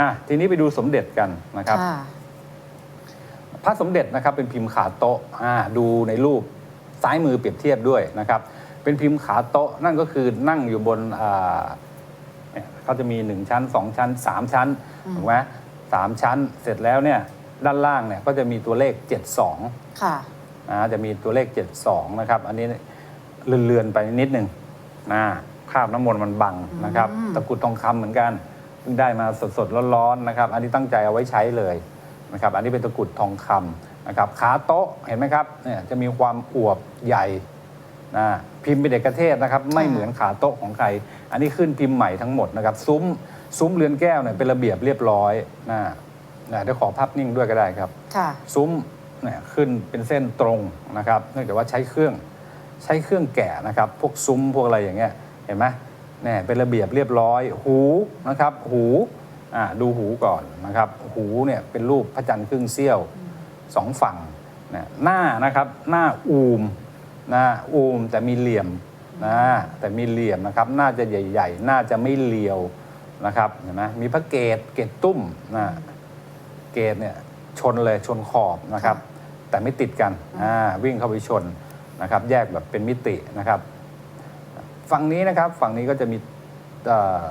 อะทีนี้ไปดูสมเด็จกันนะครับ ค่ะ พระสมเด็จนะครับเป็นพิมพ์ขาโต๊ะอ่าดูในรูปซ้ายมือเปรียบเทียบด้วยนะครับ เป็นพิมพ์ขาโต๊ะนั่นก็คือนั่งอยู่บนอ่าเนี่ยเขาจะมี 1 ชั้น 2 ชั้น 3 ชั้นอืม ถูกไหมสามชั้นเสร็จแล้วเนี่ยด้านล่างเนี่ยก็จะมีตัวเลข 72 ค่ะ นะจะมีตัวเลข 72 นะครับ อันนี้เลือนๆไปนิดนึงนะคราบน้ำมนต์มันบังนะครับ อืม ตะกรุดทองคำเหมือนกันเพิ่ง ได้มาสดๆร้อนๆนะครับ อันนี้ตั้งใจเอาไว้ใช้เลยนะครับ อันนี้เป็นตะกรุดทองคำนะครับ ขาโต๊ะเห็นไหมครับเนี่ยจะมีความอวบใหญ่นะพิมพ์เป็นเอกเทศนะครับ ไม่เหมือนขาโต๊ะของใคร อันนี้ขึ้นพิมพ์ใหม่ทั้งหมดนะครับ ซุ้มซุ้มเรือนแก้วเนี่ยเป็นระเบียบเรียบร้อยนะนะเดี๋ยวขอภาพนิ่งด้วยก็ได้ครับค่ะซุ้มเนี่ยขึ้นเป็นเส้นตรงนะครับเนื่องจากว่าใช้เครื่องใช้เครื่องแกะนะครับ พวกซุ้มพวกอะไรอย่างเงี้ยเห็นไหม เนี่ยเป็นระเบียบเรียบร้อย หูนะครับหูอ่าดูหูก่อนนะครับหูเนี่ยเป็นรูปพระจันทร์ครึ่งเสี้ยวสองฝั่งนะหน้านะครับหน้าอูมนะอูมแต่มีเหลี่ยมนะแต่มีเหลี่ยมนะครับน่าจะใหญ่ ๆ น่าจะไม่เลียวนะครับเห็นไหมมีพระเกตเกตตุ้มนะเกตเนี่ยชนเลยชนขอบนะครับ แต่ไม่ติดกันวิ่งเข้าไปชนนะครับ แยกแบบเป็นมิตินะครับ ฝั่งนี้นะครับฝั่งนี้ก็จะมีเอ่อ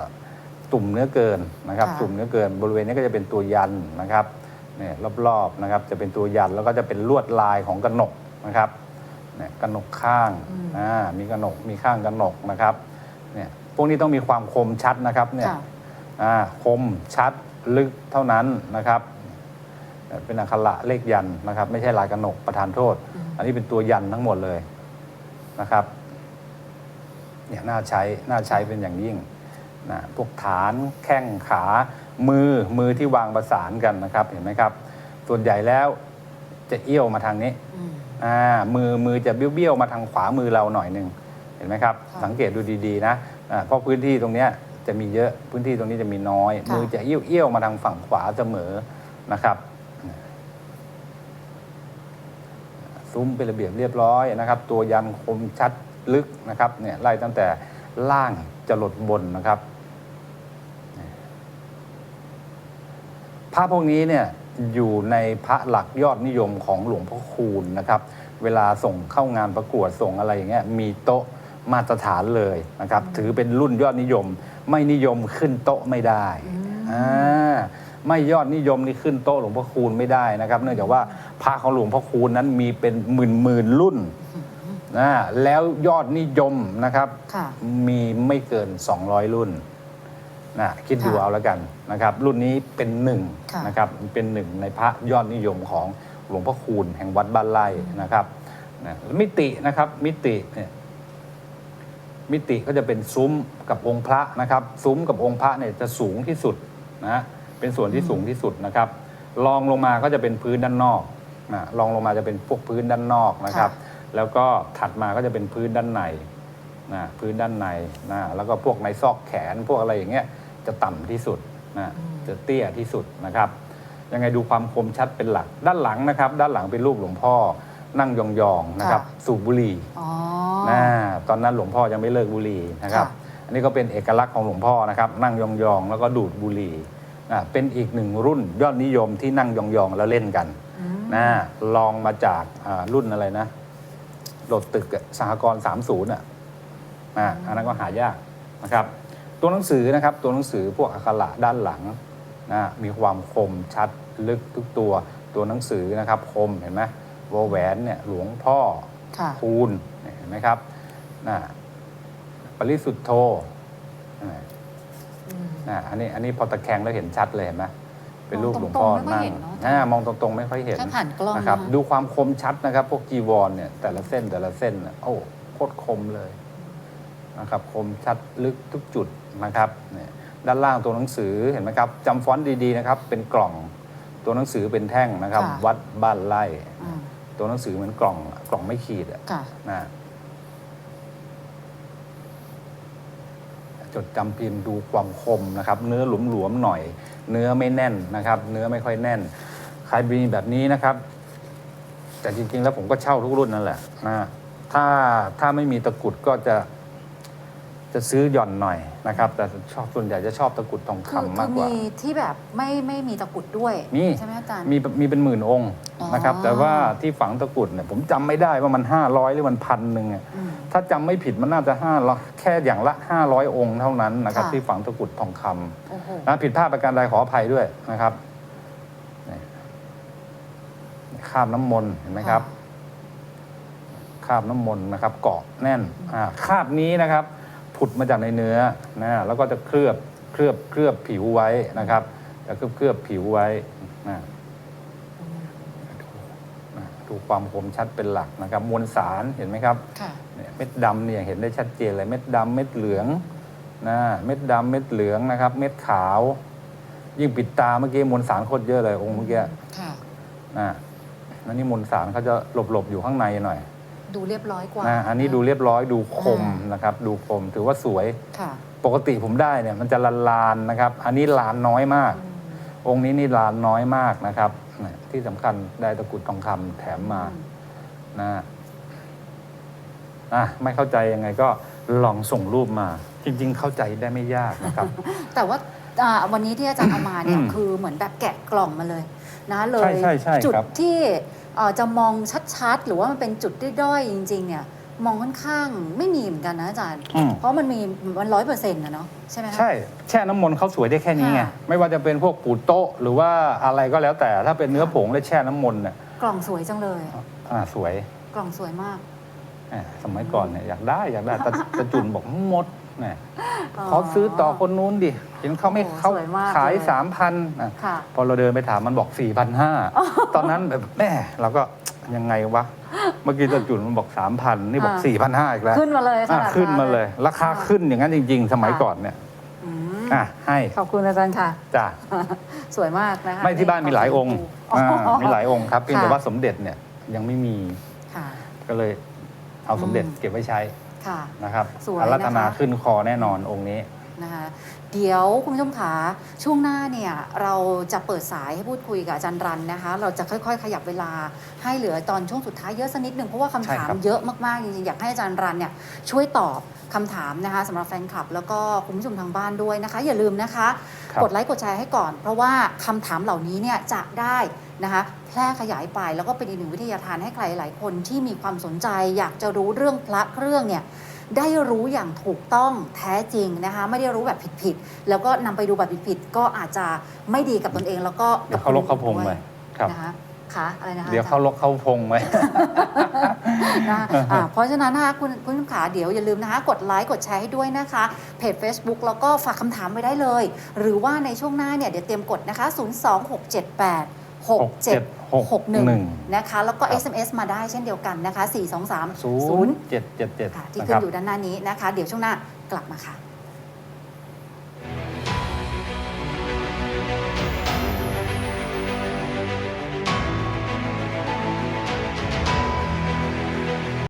ตุ่มเนื้อเกินนะครับ ค่ะ ตุ่มเนื้อเกินบริเวณนี้ก็จะเป็นตัวยันนะครับเนี่ยรอบๆนะครับจะเป็นตัวยันแล้วก็จะเป็นลวดลายของกระหนกนะครับเนี่ยกระหนกข้างอ่ามีกระหนกมีข้างกระหนกนะครับเนี่ยพวกนี้ต้องมีความคมชัดนะครับเนี่ย ค่ะ อ่าคมชัดลึกเท่านั้นนะครับเป็นอักขระเลขยันนะครับ ไม่ใช่ลายกระหนกประทานโทษอันนี้เป็นตัวยันทั้งหมดเลยนะครับ เนี่ยน่าใช้น่าใช้เป็นอย่างยิ่งนะพวกฐานแข้งขามือมือที่วางประสานกันนะครับเห็นไหมครับ ส่วนใหญ่แล้วจะเอี้ยวมาทางนี้อืมอ่ามือมือจะเบี้ยวๆมาทางขวามือเราหน่อยหนึ่งเห็นไหมครับค่ะสังเกตดูดีๆนะอ่าเพราะพื้นที่ตรงเนี้ยจะมีเยอะพื้นที่ตรงนี้จะมีน้อยค่ะมือจะเอี้ยวๆมาทางฝั่งขวาเสมอนะครับซุ้มเป็นระเบียบเรียบร้อยนะครับ ตัวยันคมชัด ลึกนะครับเนี่ยไล่ตั้งแต่ล่างจะหลดบนนะครับพระพวกนี้เนี่ยอยู่ในพระหลักยอดนิยมของหลวงพ่อคูณนะครับ เวลาส่งเข้างานประกวดส่งอะไรอย่างเงี้ยมีโต๊ะมาตรฐานเลยนะครับ ถือเป็นรุ่นยอดนิยม ไม่นิยมขึ้นโต๊ะไม่ได้อ่าไม่ยอดนิยมนี่ขึ้นโต๊ะหลวงพ่อคูณไม่ได้นะครับ เนื่องจากว่าพระของหลวงพ่อคูณนั้นมีเป็นหมื่นหมื่นๆรุ่น นะแล้วยอดนิยมนะครับ ค่ะ มีไม่เกิน 200 รุ่นนะคิดดูค่ะเอาแล้วกันนะครับ รุ่นนี้เป็นหนึ่งค่ะ นะครับเป็นหนึ่งในพระยอดนิยมของหลวงพ่อคูณแห่งวัดบ้านไร่นะครับนะแล้วมิตินะครับมิติเนี่ยมิติก็จะเป็นซุ้มกับองค์พระนะครับซุ้มกับองค์พระเนี่ยจะสูงที่สุดนะเป็นส่วนที่สูงที่สุดนะครับรองลงมาก็จะเป็นพื้นด้านนอกนะรองลงมาจะเป็นพวกพื้นด้านนอกนะครับ แล้วก็ถัดมาก็จะเป็นพื้นด้านในนะพื้นด้านในนะแล้วก็พวกในซอกแขนพวกอะไรอย่างเงี้ยจะต่ำที่สุดนะจะเตี้ยที่สุดนะครับ ยังไงดูความคมชัดเป็นหลัก ด้านหลังนะครับ ด้านหลังเป็นรูปหลวงพ่อนั่งยองๆนะครับค่ะสูบบุหรี่อ๋อนะตอนนั้นหลวงพ่อยังไม่เลิกบุหรี่นะครับค่ะอันนี้ก็เป็นเอกลักษณ์ของหลวงพ่อนะครับ นั่งยองๆแล้วก็ดูดบุหรี่นะเป็นอีกหนึ่งรุ่นยอดนิยมที่นั่งยองๆแล้วเล่นกันอืมนะลองมาจากอ่ารุ่นอะไรนะ โหลดตึกอะสหกรณ์30อะอ่าอันนั้นก็หายากนะครับ ตัวหนังสือนะครับ ตัวหนังสือพวกอักขระด้านหลังนะมีความคมชัดลึกทุกตัว ตัวหนังสือนะครับ คมเห็นไหมวอแหวนเนี่ยหลวงพ่อค่ะ คูณเนี่ยเห็นไหมครับนะปริสุทธโธอ่า อืมอ่าอันนี้อันนี้พอตะแคงแล้วเห็นชัดเลยเห็นไหมเป็นรูปหลวงพ่อมองตรงๆไม่ค่อยนั่ง เห็นเนอะ อ่ามองตรงๆไม่ค่อยเห็นถ้าผ่านกล้องนะครับนะคะดูความคมชัดนะครับ พวกจีวรเนี่ยแต่ละเส้นแต่ละเส้นน่ะโอ้โคตรคมเลยนะครับคมชัดลึกทุกจุดนะครับเนี่ยด้านล่างตัวหนังสือเห็นไหมครับจำฟอนต์ดีๆนะครับ เป็นกล่องตัวหนังสือเป็นแท่งนะครับ ค่ะ วัดบ้านไร่อืมตัวหนังสือเหมือนกล่องกล่องไม่ขีดอะค่ะ นะจดจำพิมพ์ดูความคมนะครับ เนื้อหลวมๆหน่อย เนื้อไม่แน่นนะครับ เนื้อไม่ค่อยแน่น ใครมีแบบนี้นะครับ แต่จริงๆ แล้วผมก็เช่าทุกรุ่นนั่นแหละนะถ้าถ้าไม่มีตะกรุดก็จะจะซื้อหย่อนหน่อยนะครับ แต่ชอบส่วนใหญ่จะชอบตะกรุดทองคือคำคืมากอกว่า มีที่แบบไม่ไม่มีตะกรุดด้วยมีใช่ไหมอาจารย์มีมีเป็นหมื่นองค์อ๋อนะครับ แต่ว่าที่ฝังตะกรุดเนี่ยผมจำไม่ได้ว่ามัน 500 หรือมันพันหนึ่งอะอืมถ้าจำไม่ผิดมันน่าจะห้าร้อยแค่อย่างละ 500 องค์เท่านั้นนะครับค่ะที่ฝังตะกรุดทองคำโอ้โหนะผิดพลาดประการใดขออภัยด้วยนะครับนี่ คราบน้ำมนต์เห็นไหมครับคราบน้ำมนต์นะครับเกาะแน่นอ่าคราบนี้นะครับ ผุดมาจากในเนื้อนะแล้วก็จะเคลือบเคลือบเคลือบผิวไว้นะครับจะเคลือบเคลือบผิวไว้นะนะดูความคมชัดเป็นหลักนะครับ มวลสารเห็นไหมครับค่ะเนี่ยเม็ดดำเนี่ยเห็นได้ชัดเจนเลยเม็ดดำเม็ดเหลืองนะเม็ดดำเม็ดเหลืองนะครับ เม็ดขาว ยิ่งปิดตาเมื่อกี้มวลสารโคตรเยอะเลยองค์เมื่อกี้ค่ะนะ นั่นนี่มวลสารเขาจะหลบๆอยู่ข้างในหน่อยดูเรียบร้อยกว่านะอันนี้ดูเรียบร้อยดูคมอ่านนะครับ ดูคมถือว่าสวย ค่ะ ปกติผมได้เนี่ยมันจะลานลานๆนะครับ อันนี้ลานน้อยมาก องค์นี้นี่ลานน้อยมากนะครับนะที่สำคัญได้ตะกรุดทองคำแถมมานะอะไม่เข้าใจยังไงก็ลองส่งรูปมา จริง ๆ เข้าใจได้ไม่ยากนะครับ แต่ว่าอ่าวันนี้ที่อาจารย์เอามาเนี่ยอืมคือเหมือนแบบแกะกล่องมาเลย นะเลย ใช่ใช่ใช่จุดครับ ที่เอ่อจะมองชัดๆ หรือว่ามันเป็นจุดด้อยๆจริง ๆ เนี่ย มองค่อนข้างไม่มีเหมือนกันนะอาจารย์ อืม เพราะมันมีมันร้อยเปอร์เซ็นต์นะเนาะใช่ไหมคะ ใช่แช่น้ำมนต์เขาสวยได้แค่นี้ไงค่ะ ไม่ว่าจะเป็นพวกปูโต๊ะหรือว่าอะไรก็แล้วแต่ถ้าเป็นเนื้อผงและแช่น้ำมนต์เนี่ยกล่องสวยจังเลยอ่าสวยกล่องสวยมากแหมสมัยก่อนเนี่ยอยากได้อยากได้แต่แต่จุนบอกหมด เนี่ยขอซื้อต่อคนนู้นดิเห็นเขาไม่โอ้โหเขาสวยมากขายเลย สามพันค่ะ พอเราเดินไปถามมันบอก4ี่พันห้าตอนนั้นแบบแม่เราก็ยังไงวะ เมื่อกี้ตะจุนมันบอกสามพันนี่บอกอ่า สี่พันห้าอีกแล้วขึ้นมาเลยขอะนาดขึ้นมาเลยนั้นราคาขึ้นอย่างนั้นจริง ๆ สมัยก่อนเนี่ยอืมอะให้ขอบคุณอาจารย์ค่ะ จ้ะ สวยมากนะคะไม่ที่บ้านมีหลายองค์อ๋อออ่ามีหลายองค์ครับเพียงแต่ค่ะว่าสมเด็จเนี่ยยังไม่มีค่ะ ก็เลยเอาสมเด็จอืมเก็บไว้ใช้ ค่ะนะครับสวยอารัตนานะคะ ขึ้นคอแน่นอนองค์นี้ นะคะเดี๋ยวคุณผู้ชมขาช่วงหน้าเนี่ยเราจะเปิดสายให้พูดคุยกับอาจารย์รันนะคะ เราจะค่อยๆ ขยับเวลาให้เหลือตอนช่วงสุดท้ายเยอะสักนิดหนึ่งเพราะว่าคำถามใช่ครับ เยอะมากๆจริงๆอยากให้อาจารย์รันเนี่ยช่วยตอบคำถามนะคะสำหรับแฟนคลับ แล้วก็คุณผู้ชมทางบ้านด้วยนะคะ อย่าลืมนะคะ ครับ กดไลค์กดแชร์ให้ก่อน เพราะว่าคำถามเหล่านี้เนี่ยจะได้ นะคะแพร่ขยายไปแล้วก็เป็นอีกหนึ่งวิทยาทานให้ใครหลายคนที่มีความสนใจ อยากจะรู้เรื่องพระเครื่องเนี่ยได้รู้อย่างถูกต้องแท้จริงนะคะไม่ได้รู้แบบผิดๆแล้วก็นำไปดูแบบผิดๆก็อาจจะไม่ดีกับตนเองแล้วก็เดี๋ยวเขาลกเขาพงด้ไปวยครับนะคะค่ะอะไรนะคะเดี๋ยวเขาลกเขาพงไว้นะคะอ่าเพราะฉะนั้นนะคะคุณคุณผู้ชมขาเดี๋ยวอย่าลืมนะคะ กดไลค์กดแชร์ให้ด้วยนะคะ เพจ Facebook แล้วก็ฝากคำถามไว้ได้เลย หรือว่าในช่วงหน้าเนี่ยเดี๋ยวเตรียมกดนะคะ 02678 6761 นะคะ แล้วก็ครับ SMS มาได้เช่นเดียวกันนะคะ 423ศูนย์เจ็ดเจ็ดเจ็ด0ค่ะที่นะคขึ้รันบอยู่ด้านหน้านี้นะคะ เดี๋ยวช่วงหน้ากลับมาค่ะ